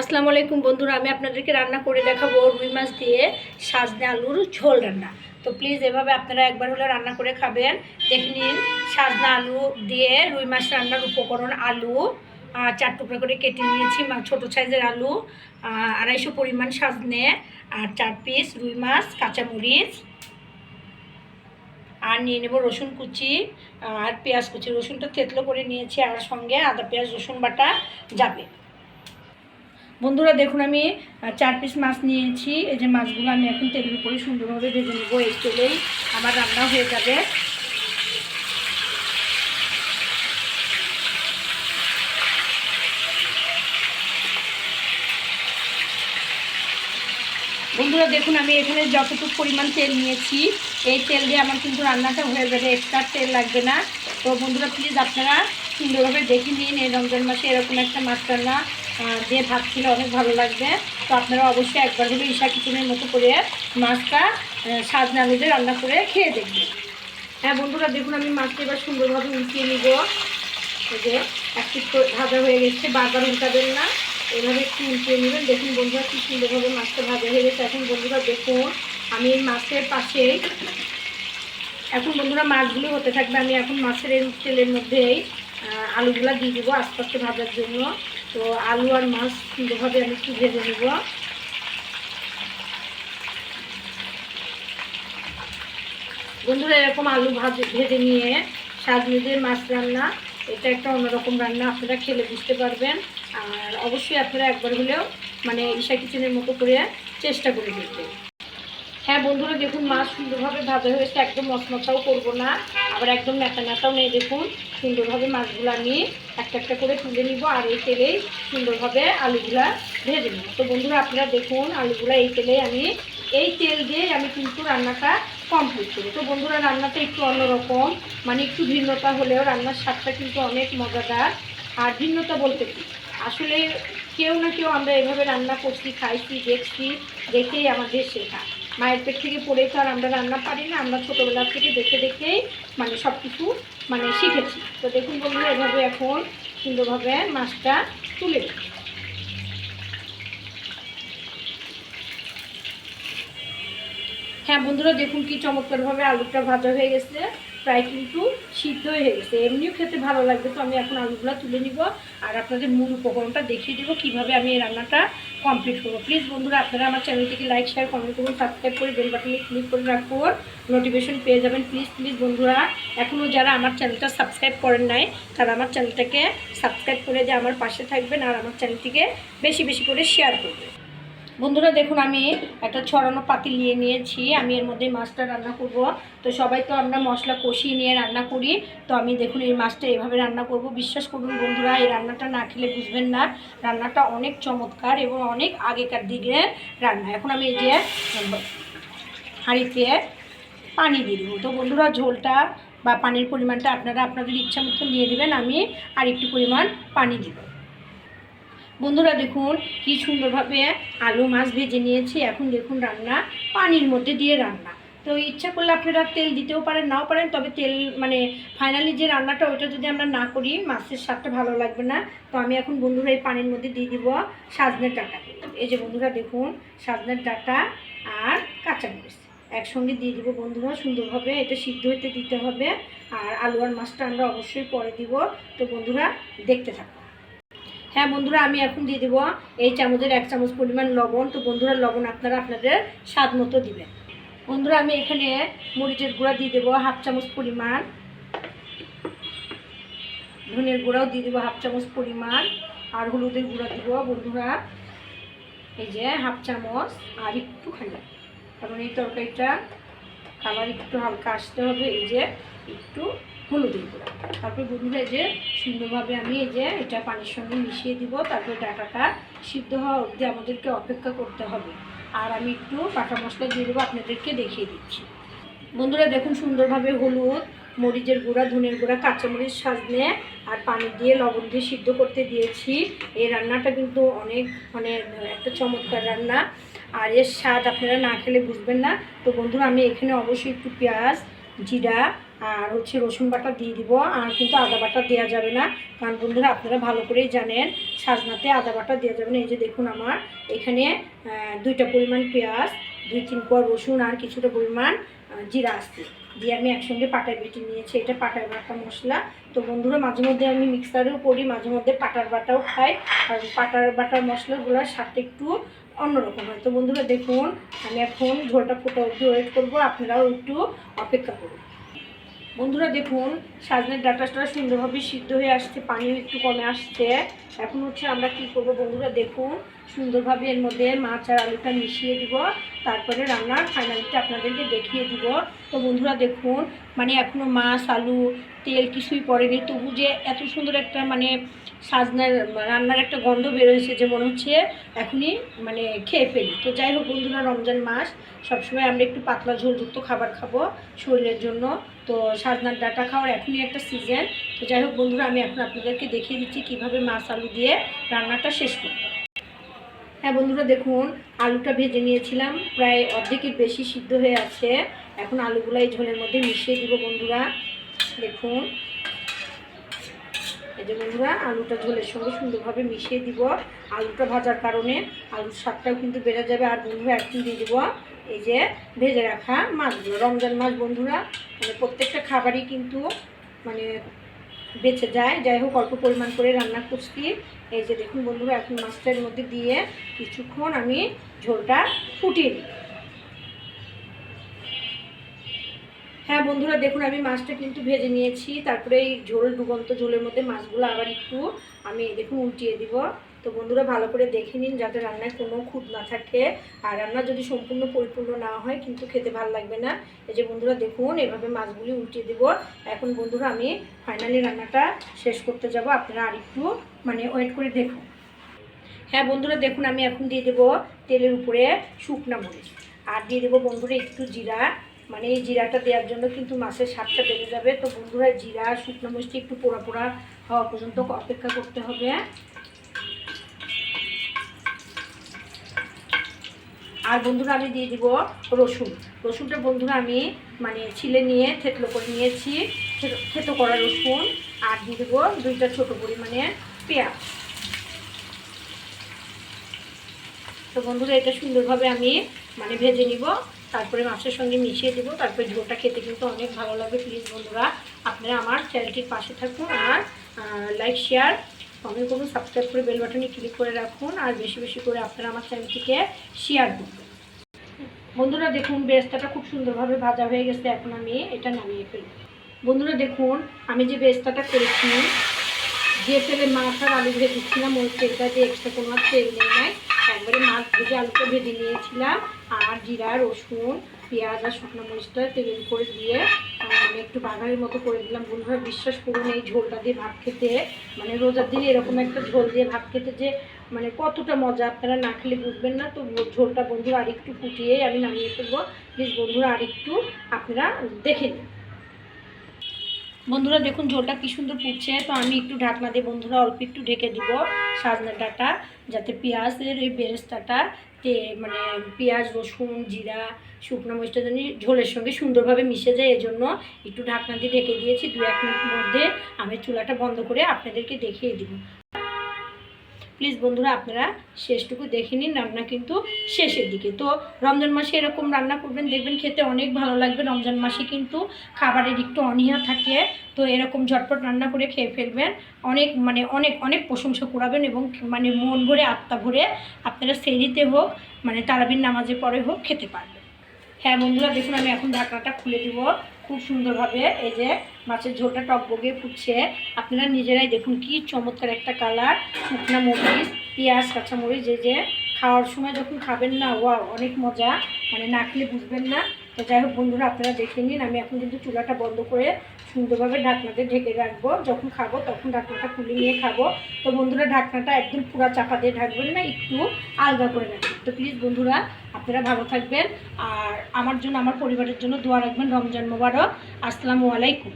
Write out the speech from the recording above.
আসসালামু আলাইকুম বন্ধুরা, আমি আপনাদেরকে রান্না করে দেখাবো রুই মাছ দিয়ে সাজনে আলুর ঝোল রান্না। তো প্লিজ এভাবে আপনারা একবার হলে রান্না করে খাবেন। দেখে নিন, সাজনা আলু দিয়ে রুই মাছ রান্নার উপকরণ আলু চার টুকরা করে কেটে নিয়েছি ছোটো সাইজের আলু আড়াইশো পরিমাণ সাজনে, আর চার পিস রুই মাছ, কাঁচামরিচ, আর নিয়ে নেব রসুন কুচি, আর পেঁয়াজ কুচি। রসুনটা তেতলো করে নিয়েছি, আর সঙ্গে আদা, পেঁয়াজ, রসুন বাটা যাবে। বন্ধুরা দেখুন, আমি চার পিস মাছ নিয়েছি। এই যে মাছগুলো আমি এখন তেলের উপরে সুন্দরভাবে ভেজে নেব। এই তেলেই আমার রান্না হয়ে যাবে। বন্ধুরা দেখুন, আমি এখানে যতটুকু পরিমাণ তেল নিয়েছি, এই তেল দিয়ে আমার কিন্তু রান্নাটা হয়ে যাবে। এক্সট্রা তেল লাগবে না। তো বন্ধুরা প্লিজ আপনারা সুন্দরভাবে দেখে নিন এই রমজান মাসে এরকম একটা মাছ রান্না। দিয়ে ভাত খেলে অনেক ভালো লাগবে। তো আপনারা অবশ্যই একবার হলে ঈশা কিচেনের মতো করে মাছটা আলু দিয়ে রান্না করে খেয়ে দেখবেন। হ্যাঁ বন্ধুরা, দেখুন আমি মাছটা এবার সুন্দরভাবে উল্টিয়ে নিব। যে, এক ভাজা হয়ে গেছে, বারবার উল্টাবেন না। এভাবে একটু উল্টিয়ে নেবেন। দেখুন বন্ধুরা কি সুন্দরভাবে মাছটা ভাজা হয়ে গেছে। এখন বন্ধুরা দেখুন, আমি এই মাছের পাশে এখন বন্ধুরা মাছগুলো হতে থাকবে। আমি এখন মাছের তেলের মধ্যেই আলুগুলা দিয়ে দেবো আস্তে আস্তে ভাজার জন্য। তো আলু আর মাছ সুন্দরভাবে আমি একটু ভেজে নেব। বন্ধুরা, এরকম আলু ভাজে, ভেজে নিয়ে সাজনিদের মাছ রান্না, এটা একটা অন্যরকম রান্না, আপনারা খেলে বুঝতে পারবেন। আর অবশ্যই আপনারা একবার হলেও মানে ঈশা কিচেনের মতো করে চেষ্টা করে দেখবেন। হ্যাঁ বন্ধুরা, দেখুন মাছ সুন্দরভাবে ভাজা হয়েছে একদম মশমশাও করব না। আবার একদম ন্যাতা ন্যাতাও নেই, দেখুন। সুন্দরভাবে মাছগুলো আমি একটা একটা করে তুলে নিব আর এই তেলেই সুন্দরভাবে আলুগুলা ভেজে নেব। তো বন্ধুরা, আপনারা দেখুন, আলুগুলা এই তেলে আমি, এই তেল দিয়ে আমি কিন্তু রান্নাটা কমপ্লিট করি তো বন্ধুরা, রান্নাটা একটু অন্যরকম মানে একটু ভিন্নতা হলেও রান্নার স্বাদটা কিন্তু অনেক মজাদার আর ভিন্নতা বলতে কি? আসলে কেউ না কেউ আমরা এভাবে রান্না করছি, খাইছি, দেখছি, দেখেই আমাদের শেখা। মায়ের পেট থেকে পড়ে তো আর আমরা রান্না পারি না, আমরা ছোটোবেলা থেকে দেখে দেখেই মানে সব কিছু মানে শিখেছি। তো দেখুন বন্ধুরা, এভাবে এখন সুন্দরভাবে মাছটা তুলে হ্যাঁ বন্ধুরা, দেখুন কি চমৎকারভাবে আলুটা ভাজা হয়ে গেছে। প্রায় কিন্তু সিদ্ধ হয়ে গেছে। এমনিও খেতে ভালো লাগবে, তো আমি এখন আলুগুলো তুলে নিব আর আপনাদের মূল উপকরণটা দেখিয়ে দেবো কীভাবে আমি এই রান্নাটা কমপ্লিট করব। প্লিজ বন্ধুরা, আপনারা আমার চ্যানেলটিকে লাইক শেয়ার কমেন্ট করুন সাবস্ক্রাইব করে বেল বাটনে ক্লিক করে রাখুন। নোটিফিকেশন পেয়ে যাবেন। প্লিজ প্লিজ বন্ধুরা এখনও যারা আমার চ্যানেলটা সাবস্ক্রাইব করেন নাই, তারা আমার চ্যানেলটাকে সাবস্ক্রাইব করে যে আমার পাশে থাকবেন আর আমার চ্যানেলটিকে বেশি বেশি করে শেয়ার করবেন। বন্ধুরা, দেখুন, আমি একটা ছড়ানো পাতিল নিয়ে নিয়েছি। আমি এর মধ্যে মাছটা রান্না করব। তো সবাই তো আমরা মশলা কষিয়ে নিয়ে রান্না করি। তো আমি দেখুন, এই মাছটা এভাবে রান্না করব। বিশ্বাস করুন বন্ধুরা, এই রান্নাটা না খেলে বুঝবেন না। রান্নাটা অনেক চমৎকার এবং অনেক আগেকার দিকে রান্না। এখন আমি এই যে হাঁড়িতে পানি দিয়ে দেবো। তো বন্ধুরা, ঝোলটা বা পানির পরিমাণটা আপনারা আপনাদের ইচ্ছা মতো নিয়ে দেবেন আমি আর একটু পরিমাণ পানি দেবো। বন্ধুরা দেখুন, কি সুন্দরভাবে আলু মাছ ভেজে নিয়েছি। এখন দেখুন রান্না, পানির মধ্যে দিয়ে রান্না। তো ইচ্ছা করলে আপনারা তেল দিতেও পারেন, নাও পারেন, তবে তেল মানে ফাইনালি যে রান্নাটা, ওইটা যদি আমরা না করি, মাছের স্বাদটা ভালো লাগবে না। তো আমি এখন বন্ধুরা এই পানির মধ্যে দিয়ে দিব সাজনের ডাটা। এই যে বন্ধুরা দেখুন, সাজনের ডাটা আর কাঁচা কাঁচামরিচ। একসঙ্গে দিয়ে দিব বন্ধুরা, সুন্দরভাবে এটা সিদ্ধ হতে দিতে হবে। আর আলু আর মাছটা আমরা অবশ্যই পরে দিব। তো বন্ধুরা, দেখতে থাকুন। হ্যাঁ বন্ধুরা, আমি এখন দিয়ে দেবো এই চামচের এক চামচ পরিমাণ লবণ। তো বন্ধুরা, লবণ আপনারা আপনাদের স্বাদ মতো দিবেন। বন্ধুরা, আমি এখানে মরিচের গুঁড়া দিয়ে দেবো, হাফ চামচ পরিমাণ। ধনের গুঁড়াও দিয়ে দেবো, হাফ চামচ পরিমাণ। আর হলুদের গুঁড়া দিব, বন্ধুরা, এই যে হাফ চামচ। আর একটুখানি, কারণ এই তরকারিটা কালার একটু হালকা আসতে হবে, এই যে একটু হলুদের গুঁড়া। তারপরে বন্ধুরা যে সুন্দরভাবে আমি এই যে এটা পানির সঙ্গে মিশিয়ে দিব, তারপরে ডাটাটা সিদ্ধ হওয়া অবধি আমাদেরকে অপেক্ষা করতে হবে। আর আমি একটু বাটা মশলা দিয়ে দেবো, আপনাদেরকে দেখিয়ে দিচ্ছি। বন্ধুরা দেখুন সুন্দরভাবে হলুদ, মরিচের গুঁড়া, ধনের গুঁড়া, কাঁচামরিচ সাজনে আর পানি দিয়ে লবণ দিয়ে সিদ্ধ করতে দিয়েছি। এই রান্নাটা কিন্তু অনেক মানে একটা চমৎকার রান্না। আর এর স্বাদ আপনারা না খেলে বুঝবেন না। তো বন্ধুরা আমি এখানে অবশ্যই একটু পেঁয়াজ, জিরা আর হচ্ছে রসুন বাটা দিয়ে দিব, আর কিন্তু আদা বাটা দেওয়া যাবে না। কারণ বন্ধুরা, আপনারা ভালো করেই জানেন, সাজনাতে আদা বাটা দেওয়া যাবে না। এই যে দেখুন আমার, এখানে দুইটা পরিমাণ পেঁয়াজ, দুই তিন কোয়া রসুন, আর কিছুটা পরিমাণ জিরা আসছে দিয়ে আমি একসঙ্গে পাটায় বেটে নিয়েছি। এটা পাটায় বাটা মশলা। তো বন্ধুরা, মাঝে মধ্যে আমি মিক্সারেও করি, মাঝে মধ্যে পাটার বাটাও খাই। আর পাটার বাটার মশলাগুলোর সাথে একটু অন্যরকম হয়। তো বন্ধুরা, দেখুন, আমি এখন ঝোলটা ফুটে অবধি ওয়েট করব। আপনারাও একটু অপেক্ষা করুন। বন্ধুরা দেখুন, সাজনের ডাটাটা সুন্দরভাবে সিদ্ধ হয়ে আসছে, পানিও একটু কমে আসছে। এখন হচ্ছে আমরা কি করব বন্ধুরা, দেখুন, সুন্দরভাবে এর মধ্যে মাছ আর আলুটা মিশিয়ে দিব, তারপরে রান্নার ফাইনালটা আপনাদেরকে দেখিয়ে দিব। তো বন্ধুরা দেখুন মানে এখনও মাছ, আলু, তেল কিছুই পড়েনি, তবু যে এত সুন্দর একটা মানে সাজনার, রান্নার একটা গন্ধ বেরোয়েছে যে মনে হচ্ছে এখনই মানে খেয়ে ফেলি। তো যাই হোক বন্ধুরা, রমজান মাস, সবসময় আমরা একটু পাতলা ঝোলযুক্ত খাবার খাব শরীরের জন্য। তো সাজনার ডাটা খাওয়ার এখনই একটা সিজন তো যাই হোক বন্ধুরা, আমি এখন আপনাদেরকে দেখিয়ে দিচ্ছি কীভাবে মাছ আলু দিয়ে রান্নাটা শেষ করব। হ্যাঁ বন্ধুরা, দেখুন, আলুটা ভেজে নিয়েছিলাম, প্রায় অর্ধেকের বেশি সিদ্ধ হয়ে আছে। এখন আলুগুলো এই ঝোলের মধ্যে মিশিয়ে দিব বন্ধুরা। দেখুন, এই যে বন্ধুরা, আলুটা ঝোলের সঙ্গে সুন্দরভাবে মিশিয়ে দিব। আলুটা ভাজার কারণে আলুর স্বাদটাও কিন্তু বেড়ে যাবে। আর বন্ধুরা এখন দিয়ে দিব। এই যে ভেজে রাখা মাছগুলো। রমজান মাছ বন্ধুরা মানে প্রত্যেকটা খাবারই কিন্তু মানে বেঁচে যায়। যাই হোক, অল্প পরিমাণ করে রান্না করছি। এই যে দেখুন বন্ধুরা, এখন মাছটার মধ্যে দিয়ে কিছুক্ষণ আমি ঝোলটা ফুটিয়ে নিই। হ্যাঁ বন্ধুরা, দেখুন আমি মাছটা কিন্তু ভেজে নিয়েছি। তারপরে এই ঝোল, ডুবন্ত ঝোলের মধ্যে মাছগুলো আবার একটু আমি দেখুন উল্টিয়ে দিব। তো বন্ধুরা ভালো করে দেখে নিন যাতে রান্নায় কোনো খুঁত না থাকে। আর রান্না যদি সম্পূর্ণ পরিপূর্ণ না হয়, কিন্তু খেতে ভালো লাগবে না। এই যে বন্ধুরা দেখুন, এভাবে মাছগুলি উল্টিয়ে দিব। এখন বন্ধুরা আমি ফাইনালি রান্নাটা শেষ করতে যাব। আপনারা আর একটু মানে ওয়েট করে দেখুন। হ্যাঁ বন্ধুরা দেখুন, আমি এখন দিয়ে দেবো তেলের উপরে শুকনা মরিচ। আর দিয়ে দেবো বন্ধুরা একটু জিরা। মানে এই জিরাটা দেওয়ার জন্য কিন্তু মাছের স্বাদটা বেড়ে যাবে। তো বন্ধুরা জিরা শুকনো মরিচটা একটু পোড়া পোড়া হওয়া পর্যন্ত অপেক্ষা করতে হবে। আর বন্ধুরা আমি দিয়ে দিব রসুন। রসুনটা বন্ধুরা আমি মানে ছিলে নিয়ে থেতলো করে নিয়েছি, থেতো- করা রসুন। আর দিয়ে দেবো দুইটা ছোটো পরিমাণে পেঁয়াজ। তো বন্ধুরা এটা সুন্দরভাবে আমি মানে ভেজে নিব, তারপরে মাছের সঙ্গে মিশিয়ে দেবো। তারপরে ঝোলটা খেতে কিন্তু অনেক ভালো লাগবে প্লিজ বন্ধুরা, আপনারা আমার চ্যানেলটির পাশে থাকুন আর লাইক শেয়ার কমেন্ট করুন সাবস্ক্রাইব করে বেল বাটনে ক্লিক করে রাখুন, আর বেশি বেশি করে আপনারা আমার চ্যানেলটিকে শেয়ার করবেন বন্ধুরা দেখুন, বেস্তাটা খুব সুন্দরভাবে ভাজা হয়ে গেছে, এখন আমি এটা নামিয়ে ফেলি বন্ধুরা দেখুন, আমি যে বেস্তাটা করেছি, যে তেলে মাছ আর আলু ভেজে দিচ্ছিলাম ওই তেলটা দিয়ে এক্সট্রা কোনো তেল নেই নাই, একবারে মাছ ভেজে আলুটা ভেজে নিয়েছিলাম, আর জিরা, রসুন পেঁয়াজ আর শুকনো মরিচটা তেল করে দিয়ে আমি একটু বাঘারের মতো করে দিলাম। ভুলভাবে বিশ্বাস করুন, এই ঝোলটা দিয়ে ভাত খেতে মানে রোজার দিনে এরকম একটা ঝোল দিয়ে ভাত খেতে যে মানে কতটা মজা, আপনারা না খেলে বুঝবেন না। তো ঝোলটা বন্ধুরা আরেকটু ফুটিয়ে আমি নামিয়ে ফেলব। প্লিজ বন্ধুরা, আরেকটু আপনারা দেখে নিন। বন্ধুরা দেখুন, ঝোলটা কি সুন্দর ফুটছে। তো আমি একটু ঢাকনা দিয়ে বন্ধুরা অল্প একটু ঢেকে দিব সাজনা ডাটা যাতে পেঁয়াজের এই বেরেস্তাটা তে মানে পেঁয়াজ, রসুন, জিরা, শুকনো মরিচটা যেন ঝোলের সঙ্গে সুন্দরভাবে মিশে যায়, এজন্য একটু ঢাকনা দিয়ে ঢেকে দিয়েছি। দু এক মিনিট মধ্যে আমি চুলাটা বন্ধ করে আপনাদেরকে দেখিয়ে দিব। প্লিজ বন্ধুরা, আপনারা শেষটুকু দেখে নিন, রান্না কিন্তু শেষের দিকে। তো রমজান মাসে এরকম রান্না করবেন, দেখবেন খেতে অনেক ভালো লাগবে। রমজান মাসে কিন্তু খাবারের একটু অনীহা থাকে, তো এরকম ঝটপট রান্না করে খেয়ে ফেলবেন। অনেক মানে অনেক অনেক প্রশংসা করাবেন এবং মানে মন ভরে, আত্মা ভরে আপনারা সেরিতে হোক মানে তারাবির নামাজে পরে হোক খেতে পারবেন। হ্যাঁ বন্ধুরা, দেখুন আমি এখন ঢাকনাটা খুলে দিব। খুব সুন্দরভাবে এই যে মাছের ঝোলটা টকবগে ফুটছে। আপনারা নিজেরাই দেখুন কি চমৎকার একটা কালার। শুকনা মরিচ, পেঁয়াজ, কাঁচামরিচ যে যে খাওয়ার সময় যখন খাবেন না ওয়া অনেক মজা। মানে না খেলে বুঝবেন না। তো যাই হোক বন্ধুরা, আপনারা দেখে নিন। আমি এখন কিন্তু চুলাটা বন্ধ করে সুন্দরভাবে ঢাকনাতে ঢেকে রাখব। যখন খাব তখন ঢাকনাটা খুলে নিয়ে খাব। তো বন্ধুরা, ঢাকনাটা একদম পুরা চাপা দিয়ে ঢাকবেন না, একটু আলগা করে রাখবেন। তো প্লিজ বন্ধুরা, আপনারা ভালো থাকবেন। আর আমার জন্য, আমার পরিবারের জন্য দোয়া রাখবেন রমজান মোবারক। আসসালামু আলাইকুম।